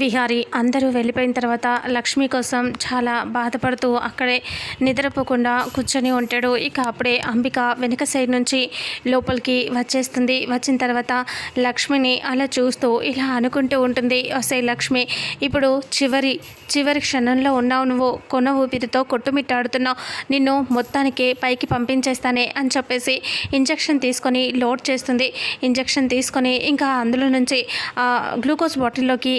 విహారి అందరూ వెళ్ళిపోయిన తర్వాత లక్ష్మి కోసం చాలా బాధపడుతూ అక్కడే నిద్రపోకుండా కూర్చొని ఉంటాడు. ఇక అప్పుడే అంబిక వెనుక సైడ్ నుంచి లోపలికి వచ్చేస్తుంది. వచ్చిన తర్వాత లక్ష్మిని అలా చూస్తూ ఇలా అనుకుంటూ ఉంటుంది. వస్తే లక్ష్మి ఇప్పుడు చివరి చివరి క్షణంలో ఉన్నావు నువ్వు. కొన ఊపిరితో కొట్టుమిట్టాడుతున్నావు. నిన్ను మొత్తానికి పైకి పంపించేస్తానే అని చెప్పేసి ఇంజెక్షన్ తీసుకొని లోడ్ చేస్తుంది. ఇంజక్షన్ తీసుకొని ఇంకా అందులో నుంచి గ్లూకోజ్ బాటిల్లోకి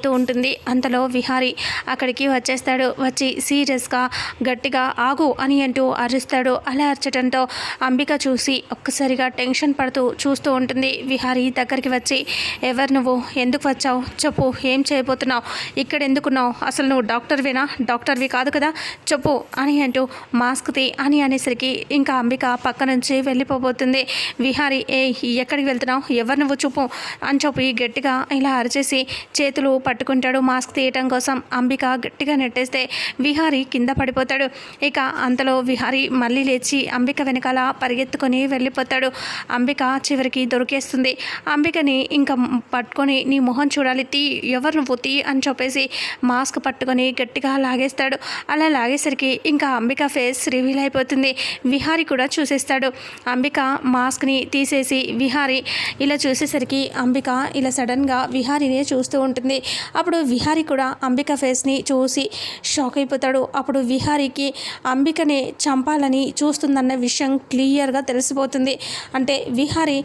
పోతూ ఉంటుంది. అంతలో విహారి అక్కడికి వచ్చేస్తాడు. వచ్చి సీరియస్గా గట్టిగా ఆగు అని అంటూ అరుస్తాడు. అలా అరచడంతో అంబిక చూసి ఒక్కసారిగా టెన్షన్ పడుతూ చూస్తూ ఉంటుంది. విహారి దగ్గరికి వచ్చి ఎవరు నువ్వు? ఎందుకు వచ్చావు? చెప్పు ఏం చేయబోతున్నావు? ఇక్కడ ఎందుకున్నావు అసలు నువ్వు డాక్టర్వేనా? డాక్టర్వి కాదు కదా? చెప్పు అని అంటూ మాస్క్ తీ అని అనేసరికి ఇంకా అంబిక పక్క నుంచి వెళ్ళిపోబోతుంది. విహారి ఏ ఎక్కడికి వెళ్తున్నావు? ఎవరు నువ్వు? చూపు అని చెప్పి గట్టిగా ఇలా అరిచేసి చేతులు పట్టుకుంటాడు. మాస్క్ తీయటం కోసం అంబిక గట్టిగా నెట్టేస్తే విహారి కింద పడిపోతాడు. ఇక అంతలో విహారి మళ్ళీ లేచి అంబిక వెనకాల పరిగెత్తుకొని వెళ్ళిపోతాడు. అంబిక చివరికి దొరికేస్తుంది. అంబికని ఇంకా పట్టుకొని నీ మొహం చూడాలి తీ ఎవరు నువ్వు తీ అని చెప్పేసి మాస్క్ పట్టుకొని గట్టిగా లాగేస్తాడు. అలా లాగేసరికి ఇంకా అంబిక ఫేస్ రివీల్ అయిపోతుంది. విహారి కూడా చూసేస్తాడు. అంబిక మాస్క్ని తీసేసి విహారి ఇలా చూసేసరికి అంబిక ఇలా సడన్గా విహారీనే చూస్తూ ఉంటుంది. అప్పుడు విహారి కూడా అంబిక ఫేస్ని చూసి షాక్ అయిపోతాడు. అప్పుడు విహారికి అంబికని చంపాలని చూస్తుందన్న విషయం క్లియర్గా తెలిసిపోతుంది. అంటే విహారి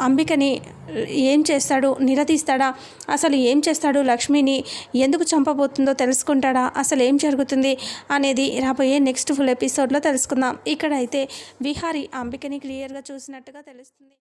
అంబికని ఏం చేస్తాడు? నిలదీస్తాడా? అసలు ఏం చేస్తాడు లక్ష్మిని? ఎందుకు చంపబోతుందో తెలుసుకుంటాడా? అసలు ఏం జరుగుతుంది? అనేది రాబోయే నెక్స్ట్ ఫుల్ ఎపిసోడ్లో తెలుసుకుందాం. ఇక్కడైతే విహారి అంబికని క్లియర్గా చూసినట్టుగా తెలుస్తుంది.